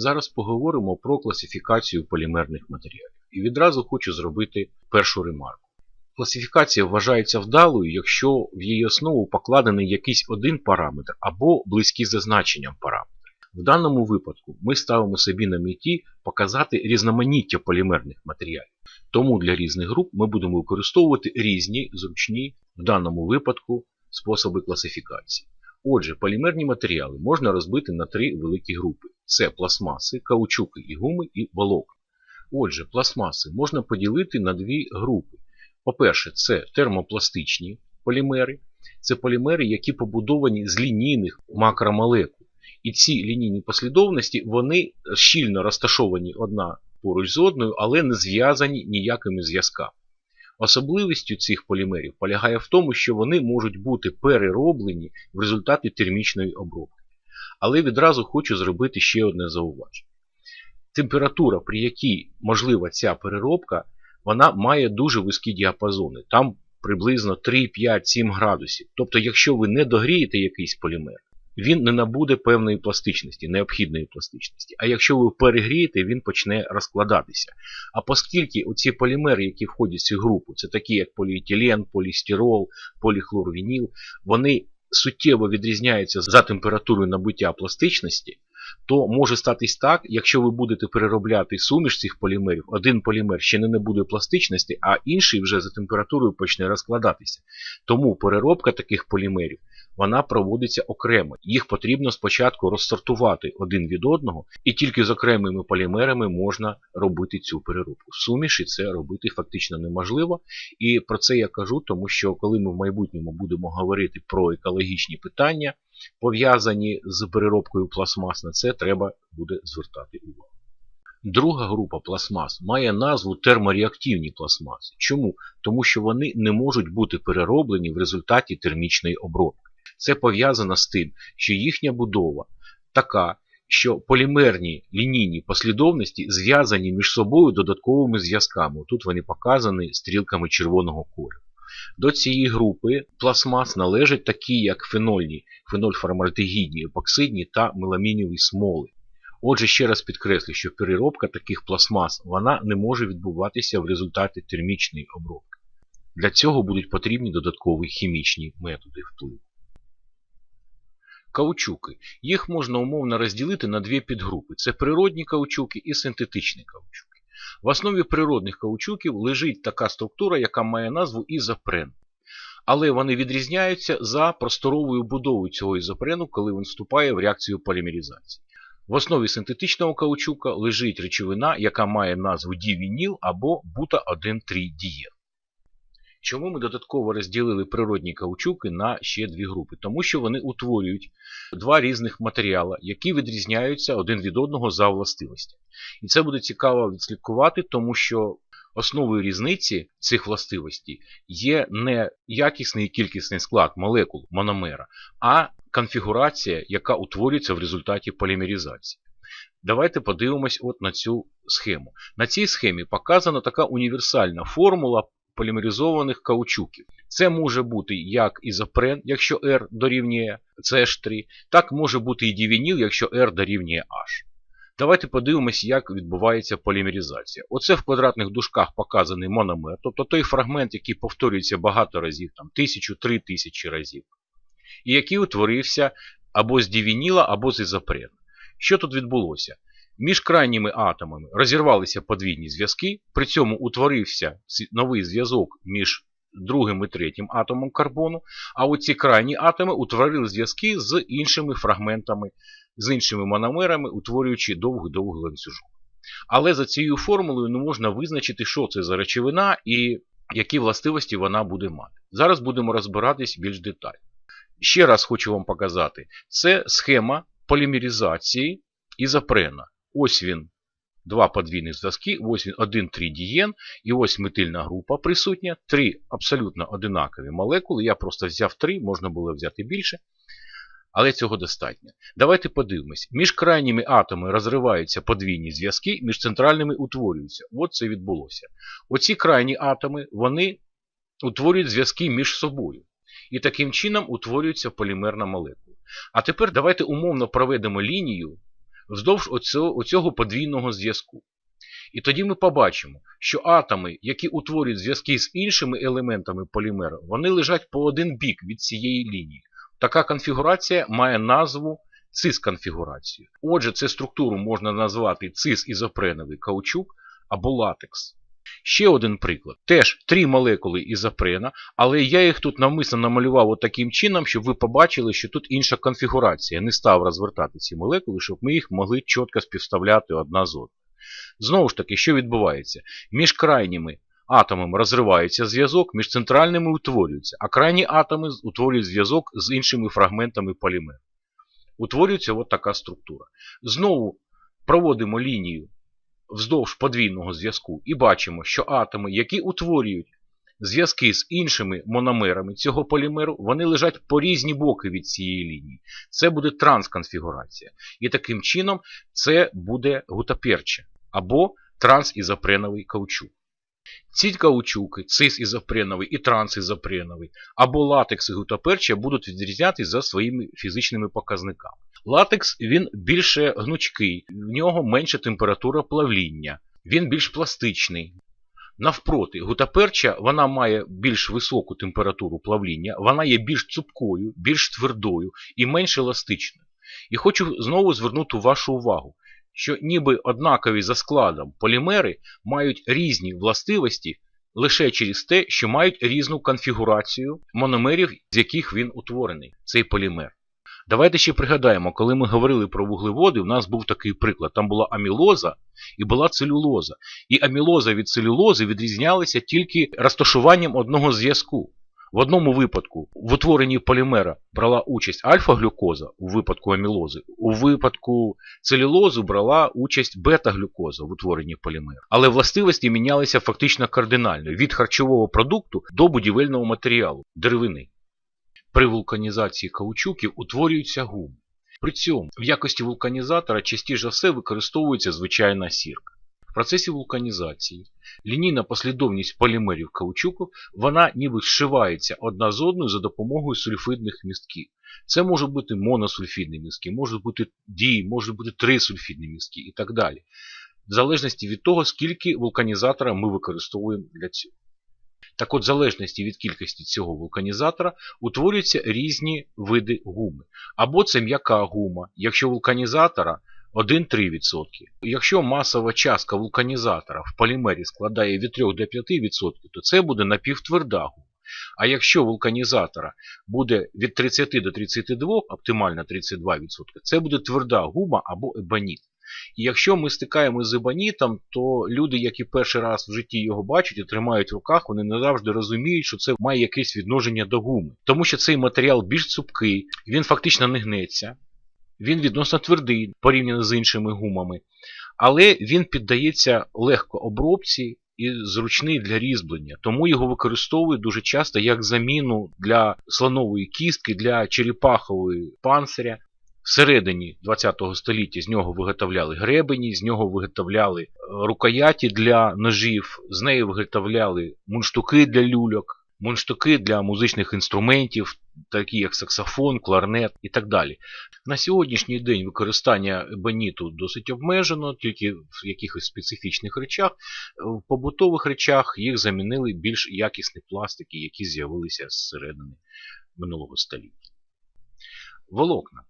Зараз поговоримо про класифікацію полімерних матеріалів. І відразу хочу зробити першу ремарку. Класифікація вважається вдалою, якщо в її основу покладений якийсь один параметр або близький за значенням параметр. В даному випадку ми ставимо собі на меті показати різноманіття полімерних матеріалів. Тому для різних груп ми будемо використовувати різні зручні в даному випадку способи класифікації. Отже, полімерні матеріали можна розбити на три великі групи: це пластмаси, каучуки і гуми і волокна. Отже, пластмаси можна поділити на дві групи. По-перше, це термопластичні полімери. Це полімери, які побудовані з лінійних макромолекул. І ці лінійні послідовності вони щільно розташовані одна поруч з одною, але не зв'язані ніякими зв'язками. Особливістю цих полімерів полягає в тому, що вони можуть бути перероблені в результаті термічної обробки. Але відразу хочу зробити ще одне зауваження. Температура, при якій можлива ця переробка, вона має дуже вузькі діапазони. Там приблизно 3, 5, 7 градусів. Тобто, якщо ви не догрієте якийсь полімер, він не набуде певної пластичності, необхідної пластичності. А якщо ви перегрієте, він почне розкладатися. А оскільки оці полімери, які входять в цю групу, це такі як поліетилен, полістирол, поліхлорвініл, вони суттєво відрізняються за температурою набуття пластичності, то може статись так, якщо ви будете переробляти суміш цих полімерів, один полімер ще не набуде пластичності, а інший вже за температурою почне розкладатися. Тому переробка таких полімерів вона проводиться окремо. Їх потрібно спочатку розсортувати один від одного, і тільки з окремими полімерами можна робити цю переробку. В суміші це робити фактично неможливо. І про це я кажу, тому що коли ми в майбутньому будемо говорити про екологічні питання, пов'язані з переробкою пластмас, на це треба буде звертати увагу. Друга група пластмас має назву термореактивні пластмаси. Чому? Тому що вони не можуть бути перероблені в результаті термічної обробки. Це пов'язано з тим, що їхня будова така, що полімерні лінійні послідовності зв'язані між собою додатковими зв'язками. Тут вони показані стрілками червоного кольору. До цієї групи пластмас належать такі, як фенольні, фенольформальдегідні, епоксидні та меламінієві смоли. Отже, ще раз підкреслю, що переробка таких пластмас вона не може відбуватися в результаті термічної обробки. Для цього будуть потрібні додаткові хімічні методи впливу. Каучуки. Їх можна умовно розділити на дві підгрупи: це природні каучуки і синтетичні каучуки. В основі природних каучуків лежить така структура, яка має назву ізопрен. Але вони відрізняються за просторовою будовою цього ізопрену, коли він вступає в реакцію полімеризації. В основі синтетичного каучука лежить речовина, яка має назву дівініл або бута-1,3-дієн. Чому ми додатково розділили природні каучуки на ще дві групи? Тому що вони утворюють два різних матеріали, які відрізняються один від одного за властивостями. І це буде цікаво відслідкувати, тому що основою різниці цих властивостей є не якісний і кількісний склад молекул мономера, а конфігурація, яка утворюється в результаті полімеризації. Давайте подивимось от на цю схему. На цій схемі показана така універсальна формула полімеризованих каучуків. Це може бути як ізопрен, якщо R дорівнює CH3, так може бути і дівініл, якщо R дорівнює H. Давайте подивимось, як відбувається полімеризація. Оце в квадратних дужках показаний мономер, тобто той фрагмент, який повторюється багато разів, там тисячу-три тисячі разів, і який утворився або з дівініла, або з ізопрену. Що тут відбулося? Між крайніми атомами розірвалися подвійні зв'язки, при цьому утворився новий зв'язок між другим і третім атомом карбону, а оці крайні атоми утворили зв'язки з іншими фрагментами, з іншими мономерами, утворюючи довгий-довгий ланцюжок. Але за цією формулою не можна визначити, що це за речовина і які властивості вона буде мати. Зараз будемо розбиратись більш детально. Ще раз хочу вам показати, це схема полімеризації ізопрена. Ось він, два подвійних зв'язки, ось він один тридієн, і ось метильна група присутня, три абсолютно одинакові молекули. Я просто взяв три, можна було взяти більше. Але цього достатньо. Давайте подивимось. Між крайніми атомами розриваються подвійні зв'язки, між центральними утворюються. От це відбулося. Оці крайні атоми вони утворюють зв'язки між собою. І таким чином утворюється полімерна молекула. А тепер давайте умовно проведемо лінію вздовж оцього, подвійного зв'язку. І тоді ми побачимо, що атоми, які утворюють зв'язки з іншими елементами полімеру, вони лежать по один бік від цієї лінії. Така конфігурація має назву цис-конфігурацію. Отже, цю структуру можна назвати цис-ізопреновий каучук або латекс. Ще один приклад. Теж три молекули ізопрена, але я їх тут навмисно намалював таким чином, щоб ви побачили, що тут інша конфігурація. Я не став розвертати ці молекули, щоб ми їх могли чітко співставляти одна з одною. Знову ж таки, що відбувається? Між крайніми атомами розривається зв'язок, між центральними утворюється, а крайні атоми утворюють зв'язок з іншими фрагментами полімеру. Утворюється от така структура. Знову проводимо лінію вздовж подвійного зв'язку і бачимо, що атоми, які утворюють зв'язки з іншими мономерами цього полімеру, вони лежать по різні боки від цієї лінії. Це буде трансконфігурація. І таким чином це буде гутаперче або трансізопреновий каучук. Ці каучуки, цис-ізопреновий і трансізопреновий, або латекс і гутаперче будуть відрізнятися за своїми фізичними показниками. Латекс він більше гнучкий, в нього менша температура плавління, він більш пластичний. Навпроти, гутаперча вона має більш високу температуру плавління, вона є більш цупкою, більш твердою і менш еластичною. І хочу знову звернути вашу увагу, що ніби однакові за складом полімери мають різні властивості лише через те, що мають різну конфігурацію мономерів, з яких він утворений, цей полімер. Давайте ще пригадаємо, коли ми говорили про вуглеводи, у нас був такий приклад. Там була амілоза і була целюлоза. І амілоза від целюлози відрізнялися тільки розташуванням одного зв'язку. В одному випадку в утворенні полімера брала участь альфа-глюкоза у випадку амілози, у випадку целюлозу брала участь бета-глюкоза в утворенні полімера. Але властивості мінялися фактично кардинально від харчового продукту до будівельного матеріалу деревини. При вулканізації каучуків утворюються гуми. При цьому в якості вулканізатора частіше все використовується звичайна сірка. В процесі вулканізації лінійна послідовність полімерів каучуку вона ніби зшивається одна з одною за допомогою сульфидних містків. Це можуть бути моносульфідні містки, можуть бути дії, можуть бути трисульфідні містки і так далі. В залежності від того, скільки вулканізатора ми використовуємо для цього. Так от, в залежності від кількості цього вулканізатора утворюються різні види гуми. Або це м'яка гума, якщо вулканізатора 1-3%. Якщо масова частка вулканізатора в полімері складає від 3 до 5%, то це буде напівтверда гума. А якщо вулканізатора буде від 30 до 32, оптимально 32%, це буде тверда гума або ебаніт. І якщо ми стикаємо з ебанітом, то люди, які перший раз в житті його бачать і тримають в руках, вони не завжди розуміють, що це має якесь відношення до гуми. Тому що цей матеріал більш цупкий, він фактично не гнеться, він відносно твердий порівняно з іншими гумами, але він піддається легко обробці і зручний для різьблення. Тому його використовують дуже часто як заміну для слонової кістки, для черепахової панциря. Всередині ХХ століття з нього виготовляли гребені, з нього виготовляли рукояті для ножів, з неї виготовляли мунштуки для люльок, мунштуки для музичних інструментів, такі як саксофон, кларнет і так далі. На сьогоднішній день використання ебоніту досить обмежено, тільки в якихось специфічних речах. В побутових речах їх замінили більш якісні пластики, які з'явилися з середини минулого століття. Волокна.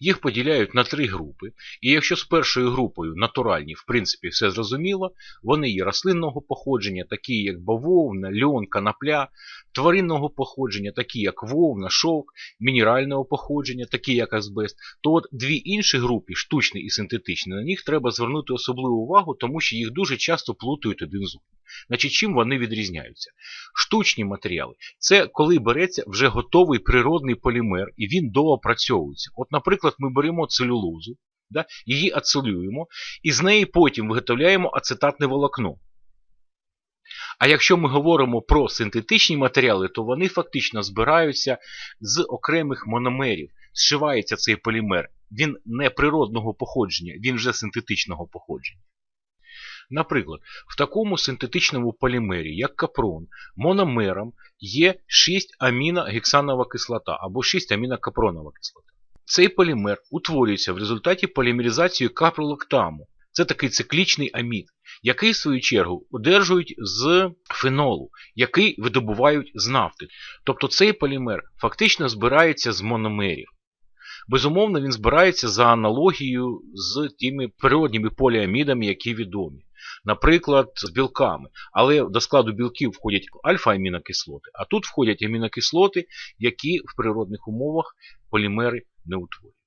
Їх поділяють на три групи, і якщо з першою групою натуральні, в принципі, все зрозуміло, вони є рослинного походження, такі як бавовна, льон, канапля, тваринного походження, такі як вовна, шовк, мінерального походження, такі як азбест, то от дві інші групи, штучні і синтетичні, на них треба звернути особливу увагу, тому що їх дуже часто плутають один з одним. Значить, чим вони відрізняються? Штучні матеріали це коли береться вже готовий природний полімер і він доопрацьовується. От, наприклад, ми беремо целюлозу, да, її ацелюємо і з неї потім виготовляємо ацетатне волокно. А якщо ми говоримо про синтетичні матеріали, то вони фактично збираються з окремих мономерів. Зшивається цей полімер. Він не природного походження, він вже синтетичного походження. Наприклад, в такому синтетичному полімері, як капрон, мономером є 6 аміногексанова кислота або 6 амінокапронова кислота. Цей полімер утворюється в результаті полімеризації капролактаму. Це такий циклічний амід, який, в свою чергу, одержують з фенолу, який видобувають з нафти. Тобто цей полімер фактично збирається з мономерів. Безумовно, він збирається за аналогією з тими природніми поліамідами, які відомі. Наприклад, з білками. Але до складу білків входять альфа-амінокислоти, а тут входять амінокислоти, які в природних умовах полімери не утворюють.